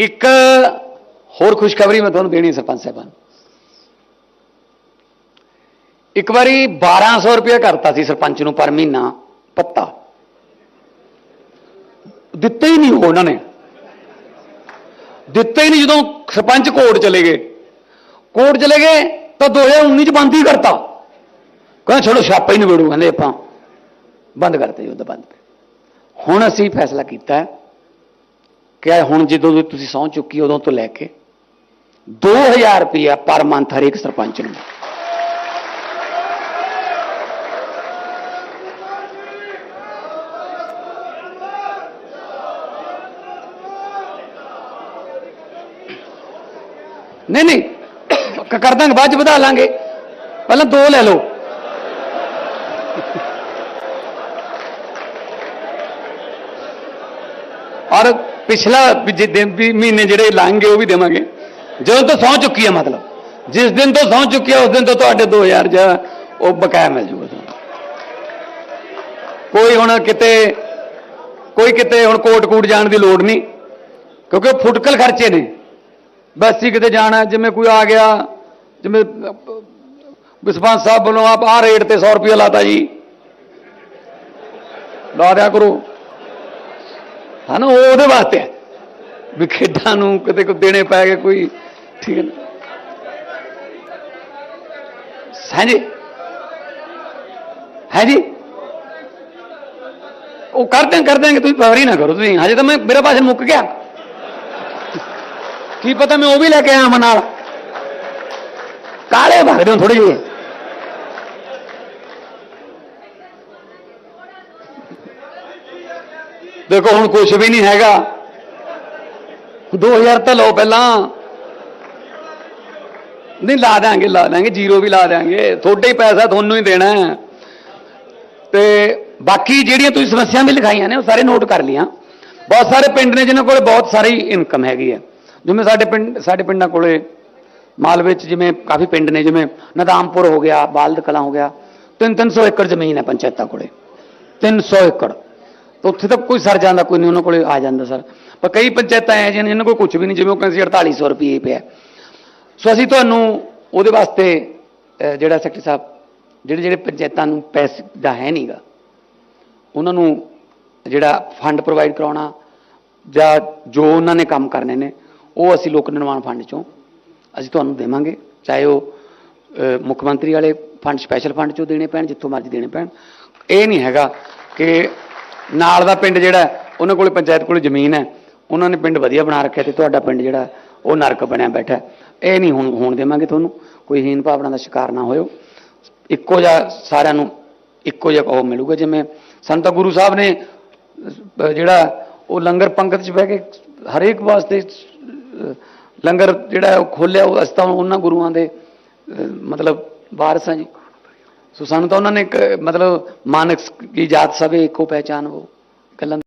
ਇੱਕ ਹੋਰ ਖੁਸ਼ਖਬਰੀ ਮੈਂ ਤੁਹਾਨੂੰ ਦੇਣੀ ਹੈ ਸਰਪੰਚ ਸਾਹਿਬਾਨ ਇੱਕ ਵਾਰੀ 1200 ਰੁਪਏ ਕਰਤਾ ਸੀ ਸਰਪੰਚ ਨੂੰ ਪਰ ਮਹੀਨਾ ਪੱਤਾ। ਦਿੱਤੇ ਹੀ ਨਹੀਂ ਉਹਨਾਂ ਨੇ। ਦਿੱਤੇ ਹੀ ਨਹੀਂ ਜਦੋਂ ਸਰਪੰਚ ਕੋਰਟ ਚਲੇ ਗਏ। ਕੋਰਟ ਚਲੇ ਗਏ ਤਾਂ 2019 ਚ ਬੰਦ ਹੀ ਕਰਤਾ। ਕਹਿੰਦੇ ਚਲੋ ਛਾਪਾ ਹੀ ਨਿਬੇੜੂ, ਕਹਿੰਦੇ ਆਪਾਂ। ਬੰਦ ਕਰਤੇ ਯੁੱਧ ਬੰਦ। ਹੁਣ ਅਸੀਂ ਫੈਸਲਾ ਕੀਤਾ ਹੈ ਕਿ ਹੁਣ ਜਦੋਂ ਦੀ ਤੁਸੀਂ ਸਹੁੰ ਚੁੱਕੀ ਉਦੋਂ ਤੋਂ ਲੈ ਕੇ 2000 ਰੁਪਇਆ ਪਰ ਮੰਥ ਹਰੇਕ ਸਰਪੰਚ ਨੂੰ। ਨਹੀਂ ਨਹੀਂ, ਕ- ਕਰ ਦਾਂਗੇ ਬਾਅਦ ਚ ਵਧਾ ਲਾਂਗੇ। ਪਹਿਲਾਂ ਦੋ ਲੈ ਲਓ। ਔਰ ਪਿਛਲਾ ਵੀ ਜੇ ਦਿਨ ਵੀ ਮਹੀਨੇ ਜਿਹੜੇ ਲੰਘ ਗਏ ਉਹ ਵੀ ਦੇਵਾਂਗੇ। ਜਦੋਂ ਤੋਂ ਸਹੁੰ ਚੁੱਕੀ ਹੈ ਮਤਲਬ। ਜਿਸ ਦਿਨ ਤੋਂ ਸਹੁੰ ਚੁੱਕੀ ਹੈ, ਉਸ ਦਿਨ ਤੋਂ ਤੁਹਾਡੇ 2000 ਜਿਹੜਾ ਉਹ ਬਕਾਇਆ ਮਿਲ ਜੂਗਾ ਤੁਹਾਨੂੰ। ਕੋਈ ਹੁਣ ਕਿਤੇ, ਕੋਈ ਕਿਤੇ ਹੁਣ ਕੋਟ ਕੂਟ ਜਾਣ ਦੀ ਲੋੜ ਨਹੀਂ, ਕਿਉਂਕਿ ਉਹ ਫੁਟਕਲ ਖਰਚੇ ਨੇ। ਬਸ ਹੀ ਕਿਤੇ ਜਾਣਾ, ਜਿਵੇਂ ਕੋਈ ਆ ਗਿਆ, ਜਿਵੇਂ ਵਿਸਪਾਂਸ ਸਾਹਿਬ ਵੱਲੋਂ ਆਪ ਆ ਰੇਟ ਤੇ 100 ਰੁਪਏ ਲਾਤਾ ਜੀ। ਲਾ ਦਿਆ ਕਰੋ। ਹਨਾ ਉਹ ਉਹਦੇ ਵਾਸਤੇ ਹੈ। ਵੀ ਖੇਡਾਂ ਨੂੰ ਕਿਤੇ ਕੋ ਦੇਣੇ ਪੈ ਗਏ ਕੋਈ, ਠੀਕ ਹੈ ਨਾ? ਹਾਂਜੀ ਹੈ ਜੀ? ਉਹ ਕਰਦੇ ਕਰ ਦੇਣਗੇ ਤੁਸੀਂ ਪਵਰੀ ਨਾ ਕਰੋ ਤੁਸੀਂ। ਹਜੇ ਤਾਂ ਮੈਂ ਮੇਰਾ ਭਾਸ਼ਣ ਮੁੱਕ ਗਿਆ। ਕੀ ਪਤਾ ਮੈਂ ਉਹ ਵੀ ਲੈ ਕੇ ਆਇਆ ਮਨ ਨਾਲ। ਕਾਲੇ ਭਗਦੇ ਹੋ ਥੋੜੇ ਜਿਹੇ। ਦੇਖੋ ਹੁਣ ਕੁਝ ਵੀ ਨਹੀਂ ਹੈਗਾ 2000 ਤਾਂ ਲਓ ਪਹਿਲਾਂ ਨਹੀਂ ਲਾ ਦਾਂਗੇ ਲਾ ਦਾਂਗੇ ਜ਼ੀਰੋ ਵੀ ਲਾ ਦਾਂਗੇ ਤੁਹਾਡੇ ਹੀ ਪੈਸਾ ਤੁਹਾਨੂੰ ਹੀ ਦੇਣਾ ਹੈ। ਤੇ ਬਾਕੀ ਜਿਹੜੀਆਂ ਤੁਸੀਂ ਸਮੱਸਿਆ ਵੀ ਲਿਖਾਈਆਂ ਨੇ ਉਹ ਸਾਰੇ ਨੋਟ ਕਰ ਲੀਆਂ ਬਹੁਤ ਸਾਰੇ ਪਿੰਡ ਨੇ ਜਿਨ੍ਹਾਂ ਕੋਲੇ ਬਹੁਤ ਸਾਰੀ ਇਨਕਮ ਹੈਗੀ ਹੈ ਜਿਵੇਂ ਸਾਡੇ ਪਿੰਡ ਸਾਡੇ ਪਿੰਡਾਂ ਕੋਲੇ ਮਾਲਵੇ ਚ ਜਿਵੇਂ ਕਾਫੀ ਪਿੰਡ ਨੇ ਜਿਵੇਂ ਨਦਾਮਪੁਰ ਹੋ ਗਿਆ ਬਾਲਦ ਕਲਾਂ ਹੋ ਗਿਆ 3-300 ਏਕੜ ਜ਼ਮੀਨ ਹੈ ਪੰਚਾਇਤਾਂ ਕੋਲੇ 300 ਏਕੜ ਤਾਂ ਉੱਥੇ ਤਾਂ ਕੋਈ ਸਰ ਜਾਂਦਾ, ਕੋਈ ਨਹੀਂ, ਉਹਨਾਂ ਕੋਲੇ ਆ ਜਾਂਦਾ ਸਰ। ਪਰ ਕਈ ਪੰਚਾਇਤਾਂ ਐ ਜਿਹੀਆਂ ਨੇ ਇਹਨਾਂ ਕੋਲ ਕੁਝ ਵੀ ਨਹੀਂ, ਜਿਵੇਂ ਉਹ ਕਹਿੰਦੇ ਸੀ 4800 ਰੁਪਏ ਪਿਆ। ਸੋ ਅਸੀਂ ਤੁਹਾਨੂੰ ਉਹਦੇ ਵਾਸਤੇ ਜਿਹੜਾ ਸੈਕਟਰੀ ਸਾਹਿਬ, ਜਿਹੜੇ ਜਿਹੜੇ ਪੰਚਾਇਤਾਂ ਨੂੰ ਪੈਸੇ ਦਾ ਹੈ ਨਹੀਂਗਾ ਉਹਨਾਂ ਨੂੰ ਜਿਹੜਾ ਫੰਡ ਪ੍ਰੋਵਾਈਡ ਕਰਾਉਣਾ ਜਾਂ ਜੋ ਉਹਨਾਂ ਨੇ ਕੰਮ ਕਰਨੇ ਨੇ, ਉਹ ਅਸੀਂ ਲੋਕ ਨਿਰਮਾਣ ਫੰਡ ਚੋਂ ਅਸੀਂ ਤੁਹਾਨੂੰ ਦੇਵਾਂਗੇ। ਚਾਹੇ ਉਹ ਮੁੱਖ ਮੰਤਰੀ ਵਾਲੇ ਫੰਡ ਸਪੈਸ਼ਲ ਫੰਡ ਚੋਂ ਦੇਣੇ ਪੈਣ, ਜਿੱਥੋਂ ਮਰਜ਼ੀ ਦੇਣੇ ਪੈਣ। ਇਹ ਨਹੀਂ ਹੈਗਾ ਕਿ ਨਾਲ ਦਾ ਪਿੰਡ ਜਿਹੜਾ, ਉਹਨਾਂ ਕੋਲੇ ਪੰਚਾਇਤ ਕੋਲੇ ਜ਼ਮੀਨ ਹੈ, ਉਹਨਾਂ ਨੇ ਪਿੰਡ ਵਧੀਆ ਬਣਾ ਰੱਖਿਆ ਤੇ ਤੁਹਾਡਾ ਪਿੰਡ ਜਿਹੜਾ, ਉਹ ਨਰਕ ਬਣਿਆ ਬੈਠਾ ਇਹ ਨਹੀਂ ਹੁਣ, ਹੋਣ ਦੇਵਾਂਗੇ ਤੁਹਾਨੂੰ, ਕੋਈ ਹੀਨ ਭਾਵਨਾ ਦਾ ਸ਼ਿਕਾਰ ਨਾ ਹੋਇਓ। ਇੱਕੋ ਜਿਹਾ ਸਾਰਿਆਂ ਨੂੰ, ਇੱਕੋ ਜਿਹਾ ਉਹ ਮਿਲੂਗਾ ਜਿਵੇਂ, ਸਾਨੂੰ ਗੁਰੂ ਸਾਹਿਬ ਨੇ ਜਿਹੜਾ, ਉਹ ਲੰਗਰ ਪੰਗਤ 'ਚ ਬਹਿ ਕੇ ਹਰੇਕ ਵਾਸਤੇ ਲੰਗਰ ਜਿਹੜਾ ਉਹ ਖੋਲਿਆ ਉਹ ਅਸੀਂ ਤਾਂ ਉਹਨਾਂ ਗੁਰੂਆਂ ਦੇ ਮਤਲਬ ਵਾਰਸ ਹਾਂ ਜੀ ਸੋ ਸਾਨੂੰ ਤਾਂ ਉਹਨਾਂ ਨੇ ਮਤਲਬ ਮਾਨਕ ਕੀ ਜਾਤ ਸਭੇ ਇੱਕੋ ਪਹਿਚਾਨ ਉਹ ਗੱਲਾਂ